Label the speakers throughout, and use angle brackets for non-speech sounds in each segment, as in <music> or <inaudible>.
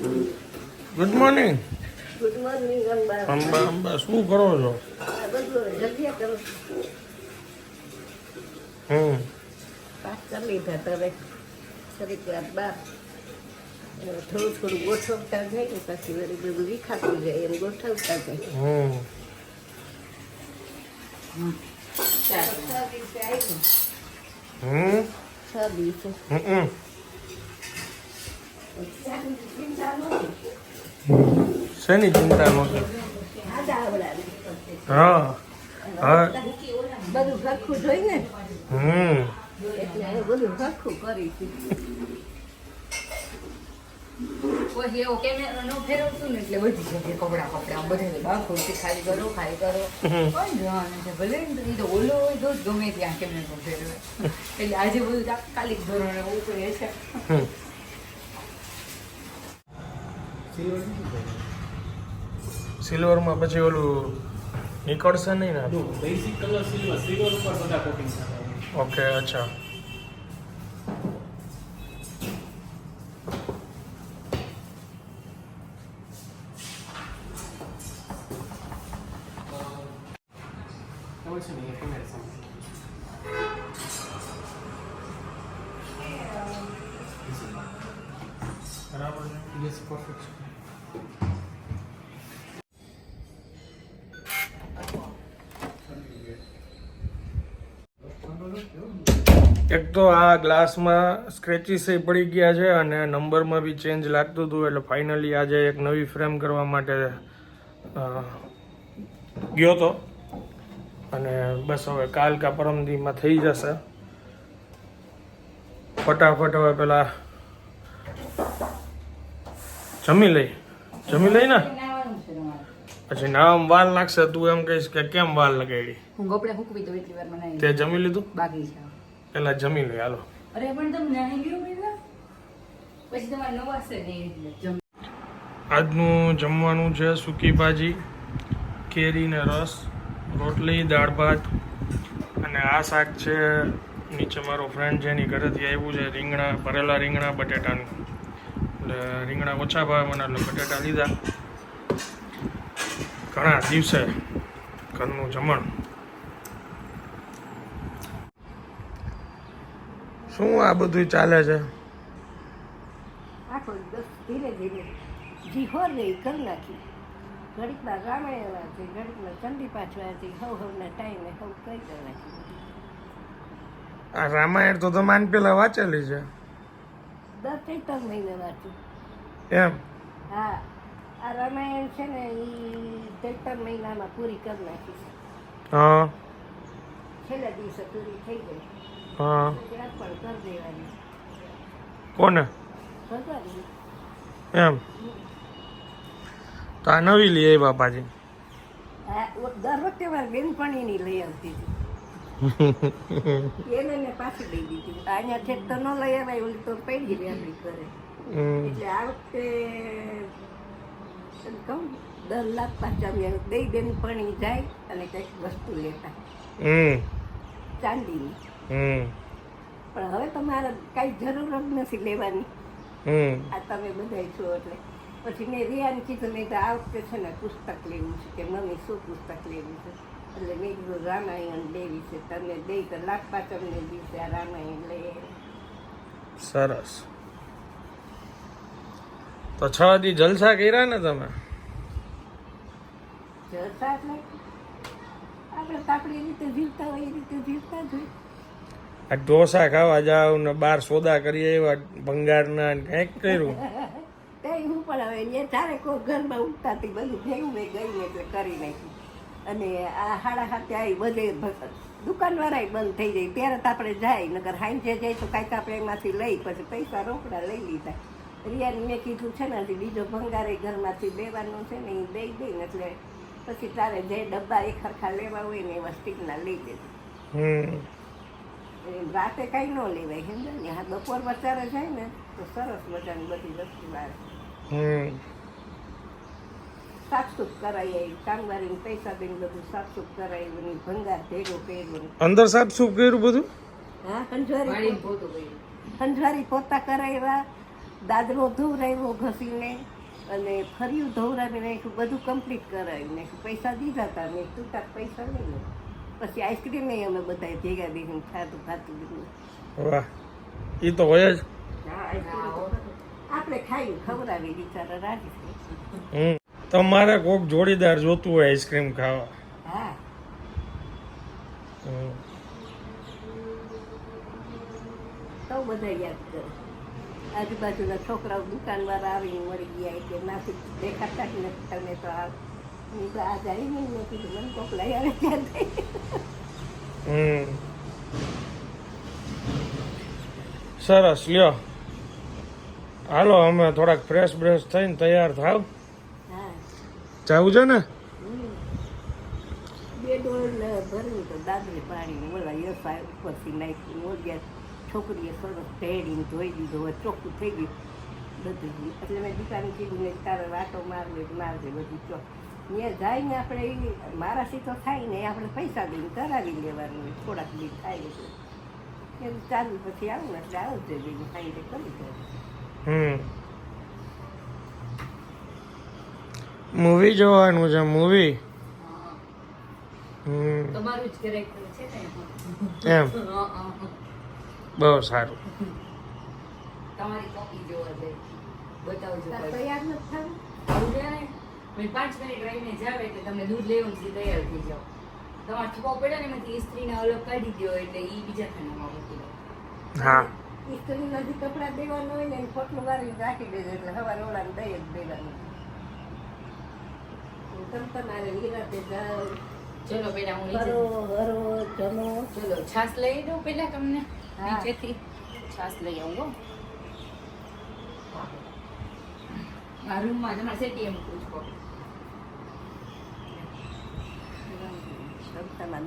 Speaker 1: Good
Speaker 2: morning good morning
Speaker 1: Amba Amba શું કરો છો? હમ.
Speaker 2: થોડું થોડું ગોઠવતા જાય ને પછી વળી બધું વિખાતું જાય એમ ગોઠવતા જાય. છ દિવસે આવ્યું
Speaker 1: હમ
Speaker 2: છ દિવસે
Speaker 1: હમ
Speaker 2: ચિંતા નહોતી.
Speaker 1: શેની ચિંતા હા હા.
Speaker 2: બધું સરખું જોઈ ને
Speaker 1: હમ.
Speaker 2: બધું સરખું કરીશું
Speaker 3: પછી એવો કેમેરો ન ફેરવતું ને એટલે બધી જગ્યાએ કપડા કપડા બધે બાખું છે ખાલી કરો ખાલી કરો. કોઈ જવાનું છે ભલે ને તો ઓલો હોય તો ગમે ત્યાં કેમેરો ફેરવે. એટલે આજે બધું તાત્કાલિક ધોરણે ઉપરે છે.
Speaker 1: સિલ્વરમાં પછી ઓલું નીકળશે નહીં ને?
Speaker 4: બેઝિક કલર સિલ્વર સિલ્વર ઉપર બધા કોટિંગ
Speaker 1: ઓકે અચ્છા. બરાબર
Speaker 4: યસ પરફેક્ટ
Speaker 1: એક તો આ ગ્લાસમાં સ્ક્રેચીસ પડી ગયા છે અને નંબરમાં બી ચેન્જ લાગતું હતું એટલે ફાઇનલી આજે એક નવી ફ્રેમ કરવા માટે ગયો તો. અને બસ હવે કાલ કા પરમદીમાં થઈ જશે. ફટાફટ હવે પેલા જમી લઈ. જમી લઈ ને પછી નામ વાલ નાખશે તું એમ કહીશ કે કેમ વાર લગાડી?
Speaker 3: હું કપડા મૂકવી તો એટલી વાર બનાવી
Speaker 1: તે જમી લીધું?
Speaker 3: બાકી છે.
Speaker 1: પેલા જમી લઈ હાલો.
Speaker 3: અરે પણ તમે નાહી ગયો પછી તમારે નવાશે નહીં
Speaker 1: આજનું જમવાનું છે સૂકી ભાજી કેરીને રસ રોટલી દાળ ભાત અને આ શાક છે નીચે મારો ફ્રેન્ડ છે એની ઘરેથી આવ્યું છે રીંગણા ભરેલા રીંગણા બટેટાનું. એટલે રીંગણા ઓછા ભાવે મને એટલે બટેટા લીધા. ઘણા દિવસે ઘરનું જમણ. શું આ બધું ચાલે છે?
Speaker 2: ધીરે ધીરે જીહોર રહી કરી નાખી. ઘડીકમાં રામાયણ વાંચી ઘડીકમાં ચંડી પાછ વાંચી હવ હવના ટાઈમે હવ કઈ કરી નાખી
Speaker 1: આ રામાયણ તો તમે આને પેલા વાંચેલી છે.
Speaker 2: દર ચૈતર મહિને વાંચું
Speaker 1: એમ?
Speaker 2: હા. આ રામાયણ છે ને એ ચૈતર મહિનામાં પૂરી કરી નાખી.
Speaker 1: હા.
Speaker 2: છેલ્લા દિવસે પૂરી થઈ ગઈ.
Speaker 1: હા.
Speaker 2: પણ કરી દેવાની.
Speaker 1: કોને? એમ? તો આ નવી લઈ પાછી
Speaker 2: દર વખતે મારી બેનપણીની લઈ આવતી હતી. <laughs> એને મેં પાછી દઈ દીધી અહીંયા ઠેક તો ન લઈ ઓલી તો પડી રહી કરે. એટલે આ વખતે કહું દર લાખ પાછા દઈ દઈ બેનપણી જાય અને કંઈક વસ્તુ લેતા. ચાંદીની. પણ હવે તમારે કઈ જરૂર જ નથી લેવાની. આ તમે બધા છો એટલે. પછી મેં રિયાને કીધું નહીં તો આ વખતે છે ને પુસ્તક લેવું છે કે મમ્મી શું પુસ્તક લેવું છે? એટલે મેં કીધું રામાયણ દેવી છે. તમે દઈ તો લાખ પાંચમને દિવસે આ રામાયણ લઈ
Speaker 1: સરસ. તો છ દી જલસા કર્યા ને તમે?
Speaker 2: જલસા એટલે આપણે આપણી રીતે જીવતા હોય એ રીતે જીવતા જ
Speaker 1: આ ઢોસા ખાવા જાવ ને બાર સોદા કરી આવ્યા ભંગારના ને કંઈક કર્યું. <laughs>
Speaker 2: કઈ હું પણ હવે એ કોઈ ઘરમાં ઉઠતા હતી બધું ભેગું મેં ગઈ એટલે કરી નાખ્યું. અને આ હાડા હાથે આવી બધે દુકાનવાળા બંધ થઈ જાય. ત્યારે તો આપણે જાય નગર હાંજે જાય તો કાંઈક આપણે એમાંથી લઈ પછી પૈસા રોકડા લઈ લીધા. રિયાને મેં કીધું છે ને બીજો ભંગારે ઘરમાંથી લેવાનો છે ને એ દઈ દઈ ને એટલે પછી તારે જે ડબ્બા એક ખરખા લેવા હોય ને એવા સ્ટીકના લઈ દેજો રાતે કાંઈ ન લેવાય સમજાય ને? હા બપોર બચારે જાય ને તો સરસ મજાની બધી વસ્તુ આવે. સાફસૂફ કરાવી આવી. કામવાળીને પૈસા દઈને બધું સાફસૂફ કરાવ્યું ને ભંગાર ભેગો કર્યો
Speaker 1: અંદર સાફ શું કર્યું બધું?
Speaker 2: હા હંજવારી
Speaker 3: વાળીને પોતું
Speaker 2: પોતા કરાવ્યા. દાદરો ધોવરાવ્યો ઘસીને અને ફર્યું ધોવરાવી નાખ્યું બધું કમ્પ્લીટ કરાવી નાખ્યું પૈસા દીધા હતા મેં તું તાર પૈસા નહીં લે પછી આઈસ્ક્રીમ અમે બધા ભેગા બેસીને ખાતું ખાતું દીધું
Speaker 1: વાહ. એ તો હોય જ.
Speaker 2: આપણે ખાઈ ખવડાવી બિચારા રાજી
Speaker 1: હમ. તમારે કોક જોડીદાર જોતું હોય આઈસ્ક્રીમ ખાવા.
Speaker 2: તો બધા યાદ કરે. આજુબાજુના છોકરાઓ દુકાનવાળા આવીને મળી ગયા કે નાથી દેખાતા જ નથી તમે તો આ મેં તો આ જાય નહીં મેં કીધું મને કોક લઈ આવે ત્યાં
Speaker 1: હમ. સરસ લ્યો. હાલો અમે થોડાક ફ્રેશ બ્રેશ થઈને તૈયાર થાવ. જાવું છે ને.
Speaker 2: બે ડોલ તો દાદરી પાણી ઓલા યસા ઉપરથી નાખી મોજ્યા છોકરીએ સરસ ભેડીને ધોઈ દીધો હવે ચોખ્ખું થઈ ગયું. બધું એટલે મેં દુકાને કીધું ને તારે વાટો મારજે મારજે બધું ચો ત્યાં જઈને આપણે મારાથી તો થાય ને આપણે પૈસા દઈને કરાવી લેવાનું થોડાક દી થાય એટલે. એવું ચાલુ પછી આવું ને એટલે આવજે બીજું ખાઈ કરી દે
Speaker 1: હમ. મૂવી જોવાનું છે મૂવી
Speaker 3: જ કેરેક્ટર છે ને
Speaker 1: એમ. <laughs> બહુ સારું.
Speaker 3: તમારી કોપી જોવા જાય. બતાવજો
Speaker 2: તાર તૈયાર નથી થવું
Speaker 3: આવું છે ને? મેં પાંચ મિનિટ રહીને જાવ એટલે તમને દૂધ લેવું છે તૈયાર થઈ જાવ તમારે થૂકો પડે ને એમાંથી ઇસ્ત્રીને અલગ કાઢી દો એટલે એ બીજા ખાનામાં મૂકી દો.
Speaker 1: હા.
Speaker 2: ઇસ્ત્રી નથી કપડાં દેવાનું હોય ને પોટલું રાખી દેજો એટલે સવારે ઓલાને દઈ જ દેવાનું. તમ તમારે નિરાતે જાઓ
Speaker 3: ચલો પેલા હું
Speaker 2: કરો હરો જમો.
Speaker 3: ચલો છાસ લઈ દઉં પેલા તમને નીચેથી. છાસ લઈ આવું હો. મારા રૂમમાં તમારે સેટી એમ પૂછો
Speaker 2: તમ તમારે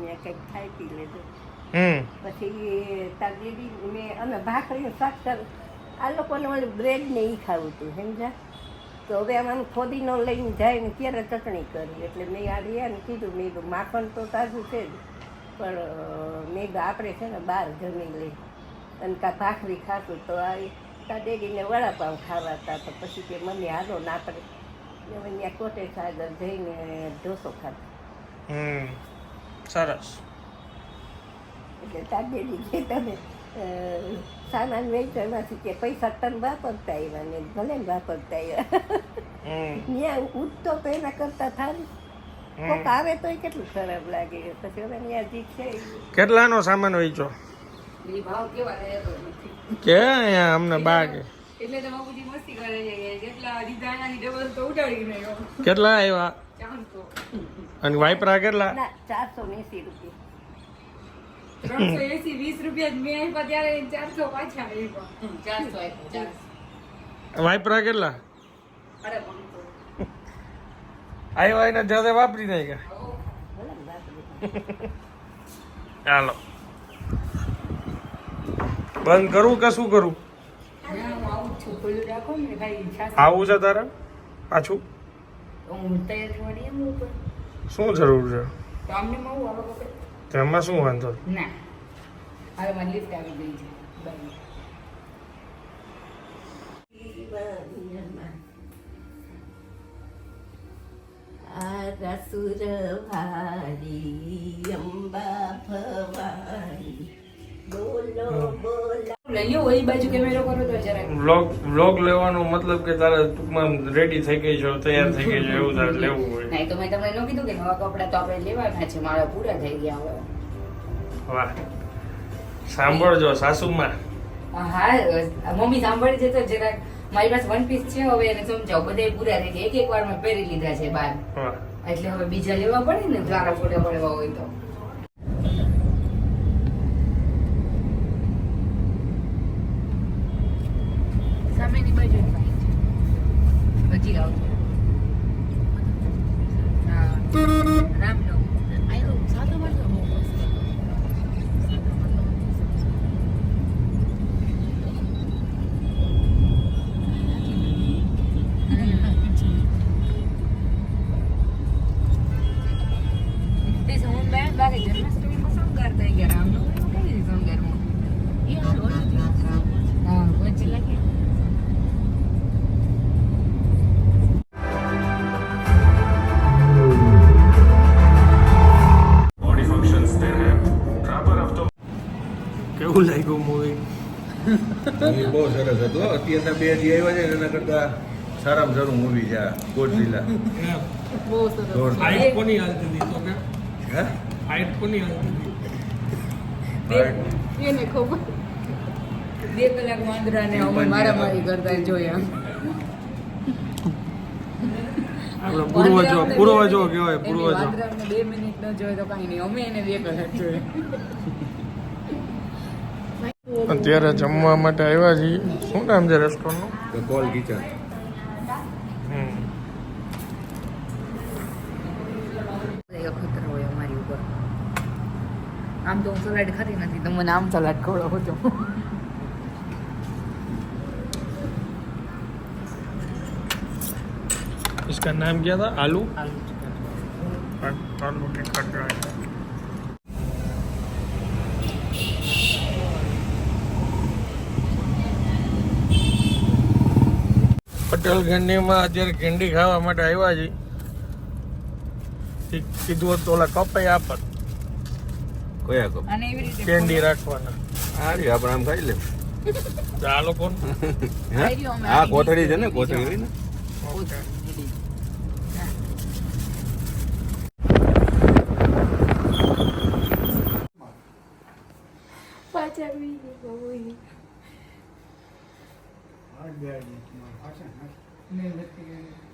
Speaker 2: ને કંઈક ખાઈ પી લેજો
Speaker 1: હમ.
Speaker 2: પછી તાર દીદી મેં અને ભાખરી શાક કર. આ લોકોને ઓલું બ્રેડ ને એ ખાવું હતું સમજ્યા? તો હવે આમ ખોદીનો લઈને જાય ને ક્યારે ચટણી કરી? એટલે મેં આ રહ્યા ને કીધું મેં માખણ તો તાજું છે જ પણ મેં આપણે છે ને બહાર જમી લઈ અને કાં ભાખરી ખાશું તો આ તા દેડીને વડાપાવ ખાવા હતા તો પછી કે મમ્મી હાલો ના પડે હવે ત્યાં કોટે સાગર જઈને ઢોસો ખાધો.
Speaker 1: સરસ.
Speaker 2: એટલે તાબેલી જે તમે સામાન વેચવામાંથી કે પૈસા તન વાપરતા આવ્યા ને ભલે ને વાપરતા આવ્યા
Speaker 1: હમ.
Speaker 2: ત્યાં ઉઠતો પહેલા કરતા થારું કોક. આવે તોય કેટલું ખરાબ લાગે. પછી હવે ત્યાં જે છે.
Speaker 1: કેટલાનો સામાન વેચો
Speaker 3: એ ભાવ કેવા રહેતો નથી.
Speaker 1: કે અહીંયા અમને
Speaker 3: તો કે તો રહ્યો
Speaker 1: કેટલા આવ્યા અને વાઇપરા કેટલા?
Speaker 2: ચારસો ને એંસી રૂપિયા.
Speaker 3: ત્રણસો એસી વીસ રૂપિયા મેં આપ્યા ત્યારે ચારસો પાછા આપ્યા. ચારસો આપ્યા ચારસો.
Speaker 1: વાઇપરા કેટલા?
Speaker 3: અરે
Speaker 1: આવ્યા એને જાતે વાપરી નાખ્યા ચાલો બંધ કરું કે શું કરું?
Speaker 3: આવું છું. ખુલ્લું રાખો ને ભાઈ છાસ.
Speaker 1: આવું છે તારે? પાછું? શું જરૂર છે?
Speaker 3: તો આમને આવું આવા કપડે
Speaker 1: તેમાં શું વાંધો
Speaker 3: ના હવે મારી લિફ્ટ આવી ગઈ છે બાય.
Speaker 2: આ રસુર વાળી અંબા ભવાની બોલો બોલો
Speaker 3: લઈ લ્યો ઓલી બાજુ કેમેરો કરો તો જરાક.
Speaker 1: વ્લોગ વ્લોગ લેવાનો મતલબ કે તારે ટૂંકમાં રેડી થઈ ગઈ છો તૈયાર થઈ ગઈ છો એવું તારે લેવું હોય.
Speaker 3: નહીં તો મેં તમને ન કીધું કે નવા કપડાં તો આપણે લેવાના છે મારા પૂરા થઈ ગયા હવે.
Speaker 1: વાહ. સાંભળજો સાસુમાં.
Speaker 3: હા મમ્મી સાંભળી છે તો જરાક. મારી પાસે વન પીસ છે હવે એને સમજાવો. બધા પૂરા થઈ ગયા. એક એક વાર મેં પહેરી લીધા છે બાર. એટલે હવે બીજા લેવા પડે ને દ્વારા ફોટા પડવા હોય તો.
Speaker 1: કેવું લાગ્યું મૂવી
Speaker 5: બહુ સરસ હતું અત્યારના બે જે આવ્યા છે ને એના કરતા સારામાં સારું મૂવી છે આ ગોડઝિલા
Speaker 3: બહુ સરસ.
Speaker 5: જોરદાર.
Speaker 1: કોની હાલતી હતી તો કે?
Speaker 5: હે?
Speaker 1: હાઈટ કોની હાલતી હતી
Speaker 3: એને ખબર? બે કલાક વાંદરાને અમે મારામારી કરતા જોયા.
Speaker 1: આપણે પૂર્વજો પૂર્વજો કહેવાય પૂર્વજો.
Speaker 3: વાંદરાને બે મિનિટ ન જોયે તો કાંઈ નહીં. અમે એને બે કલાક જોયે.
Speaker 1: અત્યારે જમવા માટે આવ્યા છીએ શું નામ છે રેસ્ટોરન્ટનું
Speaker 5: The Call Kitchen.
Speaker 1: હમ
Speaker 3: ખતરો હોય અમારી ઉપર આમ તો હું સલાડ ખાતી નથી તો મને આમ સલાડ ખવડાવો છો
Speaker 1: इसका नाम क्या था आलू आलू टिक्का પટેલ કેન્ડીમાં અત્યારે કેન્ડી ખાવા માટે આવ્યા છે કીધું હતું ઓલા કપાઈ આપત
Speaker 5: કયા કપ
Speaker 3: અને એવી રીતે
Speaker 1: કેન્ડી રાખવાના.
Speaker 5: આ રહ્યું આપણે આમ ખાઈ લે.
Speaker 1: તો આ લોકો
Speaker 5: હા આ કોથળી છે ને કોથળી ને?
Speaker 2: 对啊，你
Speaker 3: 没发现吗？那那那个。